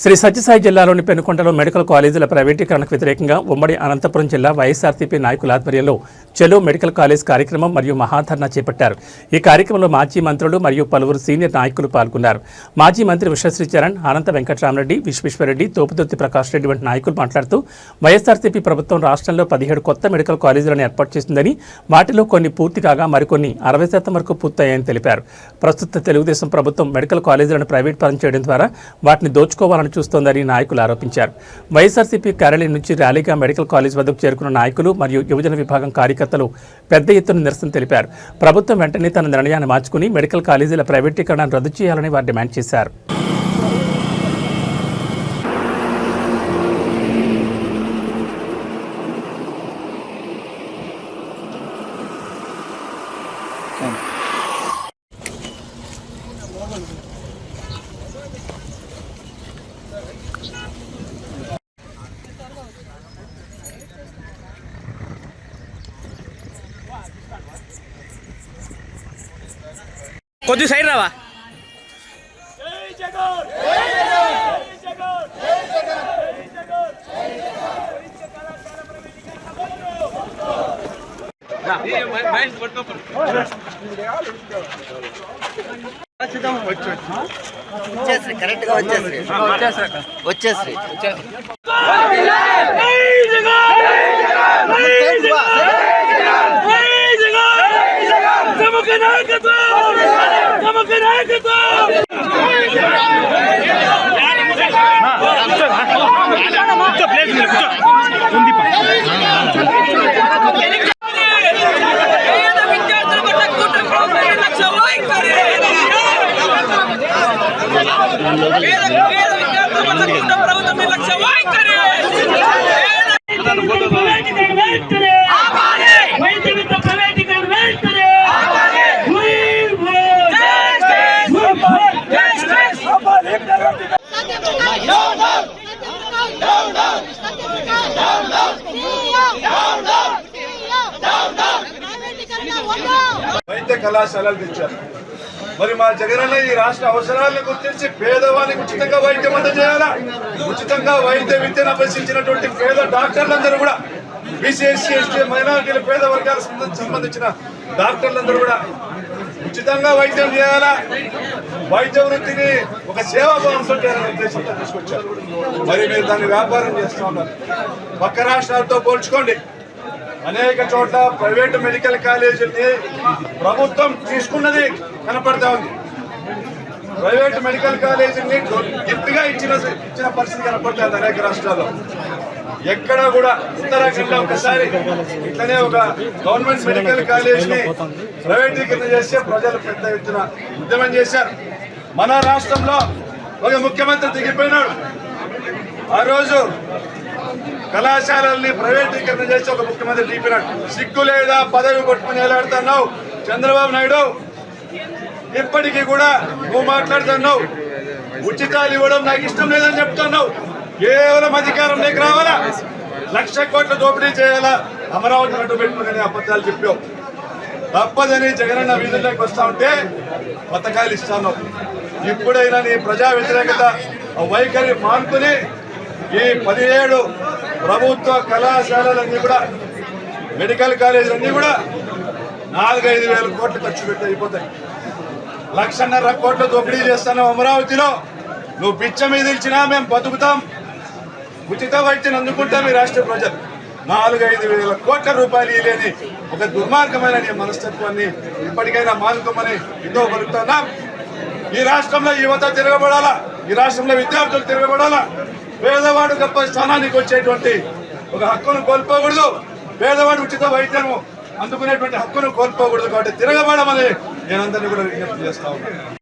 శ్రీ సత్యసాయి జిల్లాలోని పెనుకొండలో మెడికల్ కాలేజీల ప్రైవేటీకరణకు వ్యతిరేకంగా ఉమ్మడి అనంతపురం జిల్లా వైఎస్ఆర్సీపీ నాయకుల ఆధ్వర్యంలో చెలో మెడికల్ కాలేజ్ కార్యక్రమం మరియు మహాధర్నా చేపట్టారు. ఈ కార్యక్రమంలో మాజీ మంత్రులు మరియు పలువురు సీనియర్ నాయకులు పాల్గొన్నారు. మాజీ మంత్రి విశ్వశ్రీ చరణ్ అనంత వెంకటరామరెడ్డి విశ్వేశ్వరరెడ్డి తోపుదొత్తి ప్రకాష్ రెడ్డి వంటి నాయకులు మాట్లాడుతూ వైఎస్ఆర్సీపీ ప్రభుత్వం రాష్ట్రంలో పదిహేడు కొత్త మెడికల్ కాలేజీలను ఏర్పాటు చేసిందని వాటిలో కొన్ని పూర్తి కాగా మరికొన్ని అరవై శాతం వరకు పూర్తయ్యాయని తెలిపారు. ప్రస్తుత తెలుగుదేశం ప్రభుత్వం మెడికల్ కాలేజీలను ప్రైవేట్ పరం చేయడం ద్వారా వాటిని దోచుకోవాలని చూస్తోందని నాయకులు ఆరోపించారు. వైఎస్ఆర్సీపీ కార్యాలయం నుంచి ర్యాలీగా మెడికల్ కాలేజ్ వద్దకు చేరుకున్న నాయకులు మరియు యువజన విభాగం కార్యకర్తలు పెద్ద ఎత్తున నిరసన తెలిపారు. ప్రభుత్వం వెంటనే తన నిర్ణయాన్ని మార్చుకుని మెడికల్ కాలేజీల ప్రైవేటీకరణను రద్దు చేయాలని వారు డిమాండ్ చేశారు. కొద్ది సైడ్ రావా వచ్చేసి కరెక్ట్గా వచ్చేసి వచ్చేసి ప్రభుత్వం నిర్లక్ష్యం వైఖరి. పేద పేద విద్యార్థుల పట్ల కూటమి ప్రభుత్వం నిర్లక్ష్యం వైఖరి. వైద్య కళాశాలలు తెచ్చారు. మరి మా జగనన్న ఈ రాష్ట్ర అవసరాలను గుర్తించి పేదవానికి ఉచితంగా వైద్యం అందజేయాలా? ఉచితంగా వైద్య విద్యను అభ్యసించినటువంటి పేద డాక్టర్లందరూ కూడా బీసీఎస్సీ ఎస్టీ మైనారిటీల పేద వర్గాలకు సంబంధించి- సంబంధించిన డాక్టర్లందరూ కూడా ఉచితంగా వైద్యం చేయాలా? వైద్య వృత్తిని ఒక సేవా భావంతో చేయాలనే ఉద్దేశంతో తీసుకొచ్చారు. మరి మీరు దాన్ని వ్యాపారం చేస్తూ ఉన్నారు. పక్క రాష్ట్రాలతో పోల్చుకోండి. అనేక చోట్ల ప్రైవేట్ మెడికల్ కాలేజీల్ని ప్రభుత్వం తీసుకున్నది కనపడతా ఉంది. ప్రైవేట్ మెడికల్ కాలేజీని గిఫ్ట్గా ఇచ్చిన ఇచ్చిన పరిస్థితి కనపడుతుంది అనేక రాష్ట్రాల్లో. ఎక్కడ కూడా ఉత్తరాఖండ్లో ఒకసారి ఇట్లనే ఒక గవర్నమెంట్ మెడికల్ కాలేజ్ని ప్రైవేటీకరణ చేస్తే ప్రజలు పెద్ద ఎత్తున ఉద్యమం చేశారు. మన రాష్ట్రంలో ఒక ముఖ్యమంత్రి దిగిపోయినాడు. ఆ రోజు కళాశాలల్ని ప్రైవేటీకరణ చేసి ఒక ముఖ్యమంత్రి దిగిపోయినాడు సిగ్గు లేదా పదవి పట్టుకుని ఎలాడుతున్నావు చంద్రబాబు నాయుడు? ఇప్పటికీ కూడా నువ్వు మాట్లాడుతున్నావు. ఉచితాలు ఇవ్వడం నాకు ఇష్టం లేదని చెప్తున్నావు. కేవలం అధికారం నీకు రావాలా? లక్ష కోట్ల దోపిడీ చేయాలా? అమరావతి నటు పెట్టుకుని అబద్ధాలు చెప్పావు. తప్పదని జగనన్న వీధుల్లోకి వస్తా ఉంటే పథకాలు ఇస్తాను. ఇప్పుడైనా నీ ప్రజా వ్యతిరేకత వైఖరి మానుకుని ఈ పదిహేడు ప్రభుత్వ కళాశాలలన్నీ కూడా మెడికల్ కాలేజీలన్నీ కూడా నాలుగైదు వేల కోట్లు ఖర్చు పెట్టి అయిపోతాయి. లక్షన్నర కోట్లు దోపిడీ చేస్తాను అమరావతిలో. నువ్వు పిచ్చ మీద ఇచ్చినా మేము బతుకుతాం. ఉచిత వైద్యం అందుకుంటాం ఈ రాష్ట్ర ప్రజలు. నాలుగైదు వేల కోట్ల రూపాయలు ఇలేని ఒక దుర్మార్గమైన నీ మనస్తత్వాన్ని ఇప్పటికైనా మానుకోమని ఎంతో పలుకుతున్నాం. ఈ రాష్ట్రంలో యువత తిరగబడాలా? ఈ రాష్ట్రంలో విద్యార్థులు తిరగబడాలా? పేదవాడు గొప్ప స్థానానికి వచ్చేటువంటి ఒక హక్కును కోల్పోకూడదు. పేదవాడు ఉచిత వైద్యము అందుకునేటువంటి హక్కును కోల్పోకూడదు కాబట్టి తిరగబడమని నేను అందరినీ కూడా విజ్ఞప్తి చేస్తా ఉన్నాను.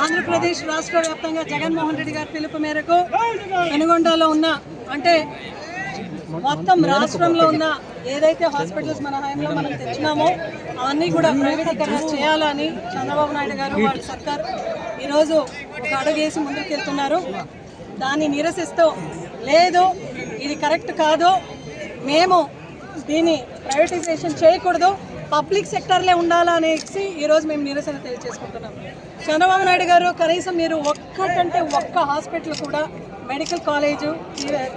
ఆంధ్రప్రదేశ్ రాష్ట్ర వ్యాప్తంగా జగన్మోహన్ రెడ్డి గారి పిలుపు మేరకు పెనుగొండలో ఉన్న అంటే మొత్తం రాష్ట్రంలో ఉన్న ఏదైతే హాస్పిటల్స్ మన హయాంలో మనం తెచ్చినామో అవన్నీ కూడా ప్రైవేటీకరణ చేయాలని చంద్రబాబు నాయుడు గారు వాళ్ళ సర్కార్ ఈరోజు ఒక అడుగేసి ముందుకు వెళ్తున్నారు దాన్ని నిరసిస్తూ లేదు ఇది కరెక్ట్ కాదు మేము దీన్ని ప్రైవేటైజేషన్ చేయకూడదు పబ్లిక్ సెక్టర్లే ఉండాలా అనేసి ఈరోజు మేము నిరసన తెలియజేసుకుంటున్నాం. చంద్రబాబు నాయుడు గారు కనీసం మీరు ఒక్కటంటే ఒక్క హాస్పిటల్ కూడా మెడికల్ కాలేజు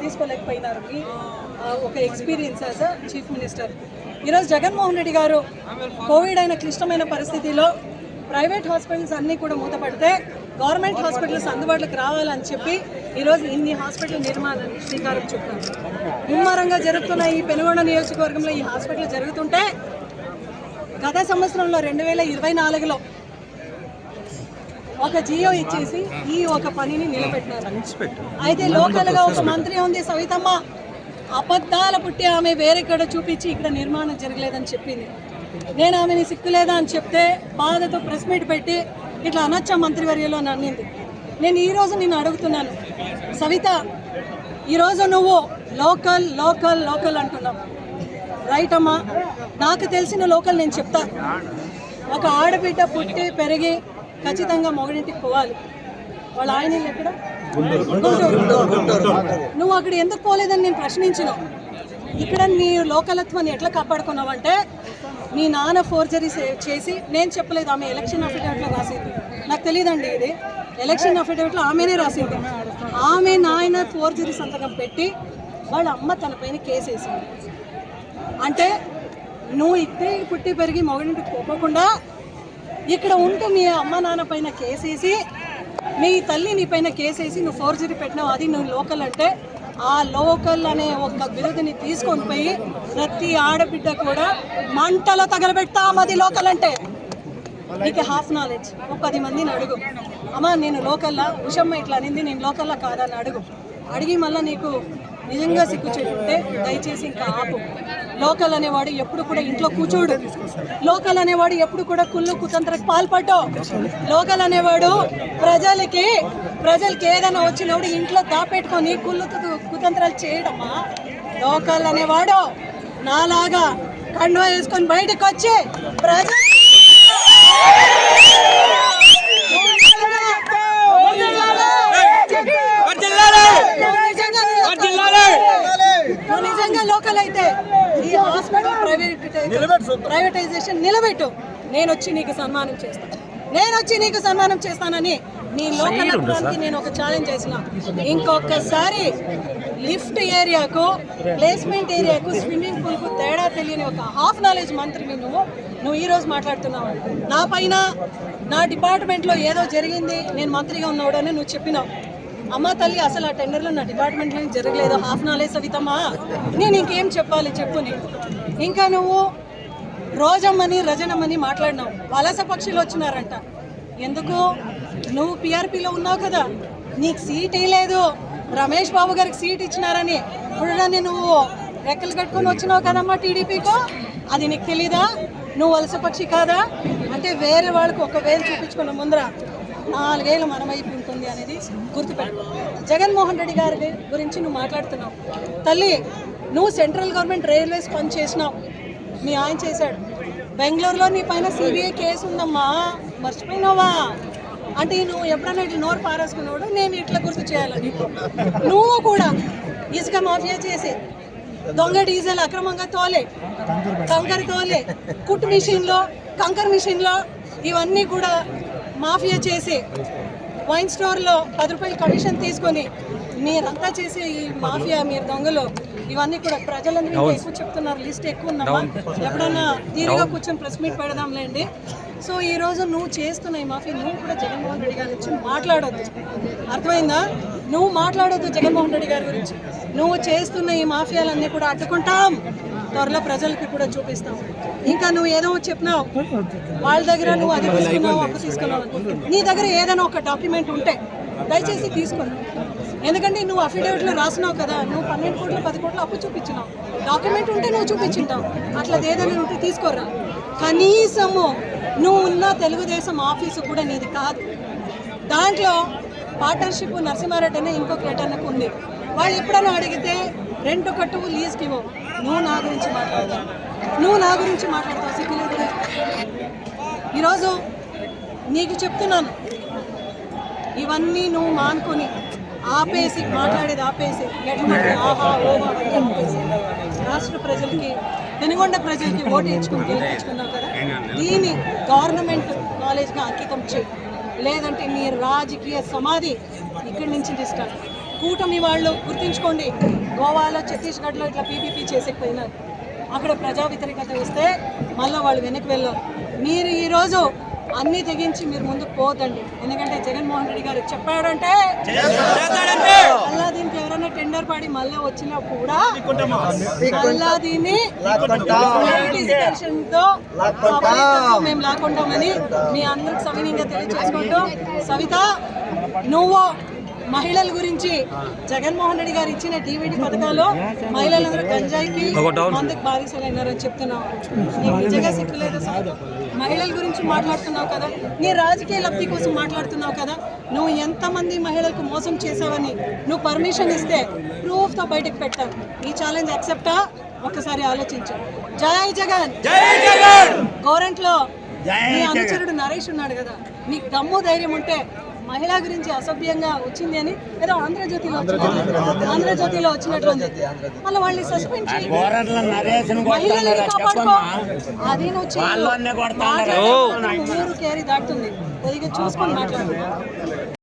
తీసుకోలేకపోయినారు. మీ ఒక ఎక్స్పీరియన్స్ యాజ్ చీఫ్ మినిస్టర్. ఈరోజు జగన్మోహన్ రెడ్డి గారు కోవిడ్ అయిన క్లిష్టమైన పరిస్థితిలో ప్రైవేట్ హాస్పిటల్స్ అన్నీ కూడా మూతపడితే గవర్నమెంట్ హాస్పిటల్స్ అందుబాటులోకి రావాలని చెప్పి ఈరోజు ఇన్ని హాస్పిటల్ నిర్మాణానికి శ్రీకారం చుట్టారు ముమ్మరంగా జరుగుతున్న ఈ పెనుగొండ నియోజకవర్గంలో ఈ హాస్పిటల్ జరుగుతుంటే గత సంవత్సరంలో రెండు వేల ఇరవై నాలుగులో ఒక జియో ఇచ్చేసి ఈ ఒక పనిని నిలబెట్టినారు. అయితే లోకల్గా ఒక మంత్రి ఉంది సవితమ్మ. అబద్ధాల పుట్టి ఆమె వేరెక్కడ చూపించి ఇక్కడ నిర్మాణం జరగలేదని చెప్పింది. నేను ఆమెని సిక్కులేదా అని చెప్తే బాధతో ప్రెస్ మీట్ పెట్టి ఇట్లా అనొచ్చా మంత్రివర్యలో అని అన్నింది. నేను ఈరోజు నేను నిన్ను అడుగుతున్నాను. సవిత ఈరోజు నువ్వు లోకల్ లోకల్ లోకల్ అంటున్నావు. రైట్ అమ్మా? నాకు తెలిసిన లోకల్ నేను చెప్తా. ఒక ఆడబిడ్డ పుట్టి పెరిగి ఖచ్చితంగా మొగడింటికి పోవాలి. వాళ్ళ ఆయన ఎక్కడ? నువ్వు అక్కడ ఎందుకు పోలేదని నేను ప్రశ్నించిన. ఇక్కడ నీ లోకలత్వాన్ని ఎట్లా కాపాడుకున్నావంటే నీ నాన్న ఫోర్జరీ చేసి నేను చెప్పలేదు ఆమె ఎలక్షన్ అఫిడవిట్లో రాసేది. నాకు తెలియదండి ఇది. ఎలక్షన్ అఫిడవిట్లో ఆమెనే రాసింది. ఆమె నాయన ఫోర్జరీ సంతకం పెట్టి వాళ్ళ అమ్మ తన పైన కేసు వేసింది. అంటే నువ్వు ఇట్టే పుట్టి పెరిగి మొగడింటికి పోకుండా ఇక్కడ ఉంటూ మీ అమ్మ నాన్న పైన కేసేసి మీ తల్లి నీ పైన కేసేసి నువ్వు ఫోర్జరీ పెట్టినావు అది నువ్వు లోకల్ అంటే ఆ లోకల్ అనే ఒక బిరుదుని తీసుకొని పోయి ప్రతి ఆడబిడ్డ కూడా మంటలో తగలబెడతాం అది లోకల్ అంటే. నీకు హాఫ్ నాలెడ్జ్ ఒక పది మందిని అడుగు. అమ్మా నేను లోకల్లా ఉషమ్మ ఇట్లా అనింది నేను లోకల్లా కాదని అడుగు. అడిగి మళ్ళీ నీకు నిజంగా సిగ్గుచేటుంటే దయచేసి ఇంకా ఆపు. లోకల్ అనేవాడు ఎప్పుడు కూడా ఇంట్లో కూర్చోడు లోకల్ అనేవాడు ఎప్పుడు కూడా కుళ్ళు కుతంత్రకు పాల్పడ్డు. లోకల్ అనేవాడు ప్రజలకి ప్రజలకి ఏదైనా వచ్చినప్పుడు ఇంట్లో దాపెట్టుకొని కుళ్ళు కుతంత్రాలు చేయడమ్మా. లోకల్ అనేవాడు నాలాగా కండువా వేసుకొని బయటకు వచ్చి ప్రజలు లోకల్ అయితే ఈ హాస్పిటల్ ప్రైవేట్ ప్రైవేటైజేషన్ నిలబెట్టు. నేను వచ్చి నీకు సన్మానం చేస్తాను నేను వచ్చి నీకు సన్మానం చేస్తానని నీ లోకల్ అభివృద్ధికి నేను ఒక ఛాలెంజ్ చేసిన. ఇంకొకసారి లిఫ్ట్ ఏరియాకు ప్లేస్మెంట్ ఏరియాకు స్విమ్మింగ్ పూల్కు తేడా తెలియని ఒక హాఫ్ నాలెడ్జ్ మంత్రిని నువ్వు. నువ్వు ఈ రోజు మాట్లాడుతున్నావు. నా పైన నా డిపార్ట్మెంట్లో ఏదో జరిగింది నేను మంత్రిగా ఉన్నాడని నువ్వు చెప్పినావు. అమ్మ తల్లి అసలు ఆ టెండర్లో నా డిపార్ట్మెంట్లో జరగలేదు. హాఫ్ నాలెడ్జ్ సవితమ్మా. నేను ఇంకేం చెప్పాలి చెప్పు నీకు ఇంకా నువ్వు రోజమ్మని రజనమ్మని మాట్లాడినావు. వలస పక్షులు వచ్చినారంట. ఎందుకు? నువ్వు పిఆర్పిలో ఉన్నావు కదా. నీకు సీట్ లేదు. రమేష్ బాబు గారికి సీట్ ఇచ్చినారని. ఇప్పుడు నువ్వు రెక్కలు కట్టుకొని వచ్చినావు కదమ్మా టీడీపీకో అది నీకు తెలీదా? నువ్వు వలస పక్షి కాదా? అంటే వేరే వాళ్ళకు ఒక వేలు చూపించుకున్న ముందర నాలుగేళ్ళు మనమైపు ఉంటుంది అనేది గుర్తుపెట్టు జగన్మోహన్ రెడ్డి గారి గురించి నువ్వు మాట్లాడుతున్నావు. తల్లి నువ్వు సెంట్రల్ గవర్నమెంట్ రైల్వేస్ పని చేసినావు. మీ ఆయన చేశాడు. బెంగళూరులో నీ పైన సిబిఐ కేసు ఉందమ్మా. మర్చిపోయినావా? అంటే నువ్వు ఎప్పుడన్నా ఇట్లా నోరు పారేసుకున్నాడు నేను ఇట్లా గుర్తు చేయాలని నువ్వు కూడా ఇసుక మాఫియా చేసి దొంగ డీజిల్ అక్రమంగా తోలే. కంకర తోలే. కుట్టు మిషన్లో కంకర్ మిషన్లో ఇవన్నీ కూడా మాఫియా చేసి వైన్ స్టోర్లో పది రూపాయలు కమిషన్ తీసుకొని మీరంతా చేసే ఈ మాఫియా మీరు దొంగలు ఇవన్నీ కూడా ప్రజలందరూ ఎక్కువ చెప్తున్నారు. లిస్ట్ ఎక్కువ ఉందమ్మా. ఎప్పుడైనా తీరిగా కూర్చొని ప్రెస్ మీట్ పెడదాంలేండి. సో ఈ రోజు నువ్వు చేస్తున్న ఈ మాఫియా నువ్వు కూడా జగన్మోహన్ రెడ్డి గారి గురించి మాట్లాడొద్దు. అర్థమైందా? నువ్వు మాట్లాడొద్దు జగన్మోహన్ రెడ్డి గారి గురించి. నువ్వు చేస్తున్న ఈ మాఫియాలన్నీ కూడా అడ్డుకుంటాం. త్వరలో ప్రజలకి కూడా చూపిస్తాం. ఇంకా నువ్వు ఏదో చెప్పినావు. వాళ్ళ దగ్గర నువ్వు అది తీసుకున్నావు అప్పు తీసుకున్నావు. నీ దగ్గర ఏదైనా ఒక డాక్యుమెంట్ ఉంటే దయచేసి తీసుకుని ఎందుకంటే నువ్వు అఫిడవిట్లో రాసినావు కదా నువ్వు పన్నెండు కోట్లు పది కోట్లు అప్పు చూపించినావు. డాక్యుమెంట్ ఉంటే నువ్వు చూపించుంటావు. అట్లా ఏదైనా ఉంటే తీసుకోరా కనీసము నువ్వు ఉన్న తెలుగుదేశం ఆఫీసు కూడా నీది కాదు. దాంట్లో పార్ట్నర్షిప్ నరసింహారెడ్డి అనే ఇంకొక రిటర్న్కు ఉంది. వాళ్ళు ఎప్పుడైనా అడిగితే రెండు కట్టువు లీజ్కి ఇవ్వవు నువ్వు నా గురించి మాట్లాడతావు. నువ్వు నా గురించి మాట్లాడతావు సిగ్గులేదు ఈరోజు నీకు చెప్తున్నాను. ఇవన్నీ నువ్వు మానుకొని ఆపేసి మాట్లాడేది ఆపేసి ఆహా ఓహా అని ఆపేసి రాష్ట్ర ప్రజలకి పెనుగొండ ప్రజలకి ఓటు ఇచ్చుకుని గెలిపించుకున్నావు కదా? దీన్ని గవర్నమెంట్ నాలెడ్జ్గా అంకితం చేయి. లేదంటే మీ రాజకీయ సమాధి ఇక్కడి నుంచి స్టార్ట్ కూటమి వాళ్ళు గుర్తుంచుకోండి గోవాలో ఛత్తీస్గఢ్లో ఇట్లా పీపీపీ చేసేకపోయినారు. అక్కడ ప్రజా వ్యతిరేకత వస్తే మళ్ళీ వాళ్ళు వెనక్కి వెళ్ళారు. మీరు ఈరోజు అన్నీ తెగించి మీరు ముందుకు పోవద్దండి. ఎందుకంటే జగన్మోహన్ రెడ్డి గారు చెప్పాడంటే మళ్ళా దీనికి ఎవరైనా టెండర్ పాడి మళ్ళీ వచ్చినా కూడా మళ్ళా దీన్ని మేము లాక్కుంటామని మీ అందరికి సవినీయంగా తెలియజేసుకుంటూ సవిత నువ్వు మహిళల గురించి జగన్మోహన్ రెడ్డి గారు ఇచ్చిన డివిడి పథకాలు మహిళలందరూ గంజాయికి మందుకు బాధిసలైనారని చెప్తున్నావు. నీకు నిజంగా సిగ్గులేదు సవిత మహిళల గురించి మాట్లాడుతున్నావు కదా? నీ రాజకీయ లబ్ధి కోసం మాట్లాడుతున్నావు కదా? నువ్వు ఎంతమంది మహిళలకు మోసం చేసావని నువ్వు పర్మిషన్ ఇస్తే ప్రూఫ్తో బయటకు పెట్టావు ఈ ఛాలెంజ్ యాక్సెప్టా? ఒక్కసారి ఆలోచించు. జై జగన్! జై జగన్! గోరంట్లో నీ అనుచరుడు నరేష్ ఉన్నాడు కదా. నీకు దమ్ము ధైర్యం ఉంటే మహిళ గురించి అసభ్యంగా వచ్చింది అని ఏదో ఆంధ్రజ్యోతిలో వచ్చింది. ఆంధ్రజ్యోతిలో వచ్చినట్లుంది మళ్ళీ వాళ్ళని సస్పెండ్ చేయి. మహిళల్ని కాపాడుకో. అది నువ్వు చేయాలి ఊరు కేరీ దాటుతుంది. కొద్దిగా చూసుకొని మాట్లాడు.